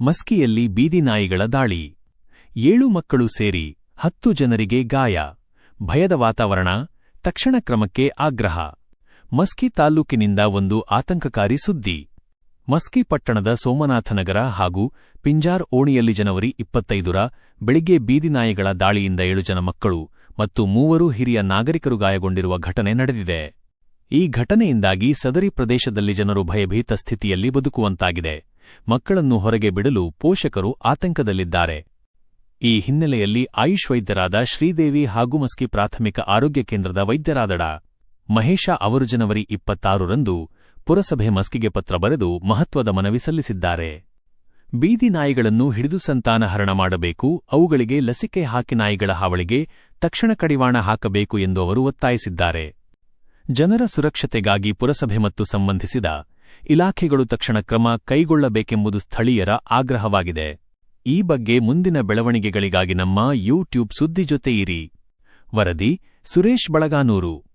ಮಸ್ಕಿಯಲ್ಲಿ ಬೀದಿನಾಯಿಗಳ ದಾಳಿ. ಏಳು ಮಕ್ಕಳು ಸೇರಿ ಹತ್ತು ಜನರಿಗೆ ಗಾಯ. ಭಯದ ವಾತಾವರಣ, ತಕ್ಷಣ ಕ್ರಮಕ್ಕೆ ಆಗ್ರಹ. ಮಸ್ಕಿ ತಾಲ್ಲೂಕಿನಿಂದ ಒಂದು ಆತಂಕಕಾರಿ ಸುದ್ದಿ. ಮಸ್ಕಿ ಪಟ್ಟಣದ ಸೋಮನಾಥನಗರ ಹಾಗೂ ಪಿಂಜಾರ್ ಓಣಿಯಲ್ಲಿ ಜನವರಿ ಇಪ್ಪತ್ತೈದರ ಬೆಳಿಗ್ಗೆ ಬೀದಿನಾಯಿಗಳ ದಾಳಿಯಿಂದ ಏಳು ಜನ ಮಕ್ಕಳು ಮತ್ತು ಮೂವರು ಹಿರಿಯ ನಾಗರಿಕರು ಗಾಯಗೊಂಡಿರುವ ಘಟನೆ ನಡೆದಿದೆ. ಈ ಘಟನೆಯಿಂದಾಗಿ ಸದರಿ ಪ್ರದೇಶದಲ್ಲಿ ಜನರು ಭಯಭೀತ ಸ್ಥಿತಿಯಲ್ಲಿ ಬದುಕುವಂತಾಗಿದೆ. ಮಕ್ಕಳನ್ನು ಹೊರಗೆ ಬಿಡಲು ಪೋಷಕರು ಆತಂಕದಲ್ಲಿದ್ದಾರೆ. ಈ ಹಿನ್ನೆಲೆಯಲ್ಲಿ ಆಯುಷ್ ವೈದ್ಯರಾದ ಶ್ರೀದೇವಿ ಹಾಗೂ ಮಸ್ಕಿ ಪ್ರಾಥಮಿಕ ಆರೋಗ್ಯ ಕೇಂದ್ರದ ವೈದ್ಯರಾದಡ ಮಹೇಶ ಅವರು ಜನವರಿ ಇಪ್ಪತ್ತಾರರಂದು ಪುರಸಭೆ ಮಸ್ಕಿಗೆ ಪತ್ರ ಬರೆದು ಮಹತ್ವದ ಮನವಿ ಸಲ್ಲಿಸಿದ್ದಾರೆ. ಬೀದಿ ನಾಯಿಗಳನ್ನು ಹಿಡಿದು ಸಂತಾನಹರಣ ಮಾಡಬೇಕು, ಅವುಗಳಿಗೆ ಲಸಿಕೆ ಹಾಕಿ ನಾಯಿಗಳ ಹಾವಳಿಗೆ ತಕ್ಷಣ ಕಡಿವಾಣ ಹಾಕಬೇಕು ಎಂದು ಅವರು ಒತ್ತಾಯಿಸಿದ್ದಾರೆ. ಜನರ ಸುರಕ್ಷತೆಗಾಗಿ ಪುರಸಭೆ ಮತ್ತು ಸಂಬಂಧಿಸಿದ ಇಲಾಖೆಗಳು ತಕ್ಷಣ ಕ್ರಮ ಕೈಗೊಳ್ಳಬೇಕೆಂಬುದು ಸ್ಥಳೀಯರ ಆಗ್ರಹವಾಗಿದೆ. ಈ ಬಗ್ಗೆ ಮುಂದಿನ ಬೆಳವಣಿಗೆಗಳಿಗಾಗಿ ನಮ್ಮ ಯೂಟ್ಯೂಬ್ ಸುದ್ದಿ ಜೊತೆ ವರದಿ ಸುರೇಶ್ ಬಳಗಾನೂರು.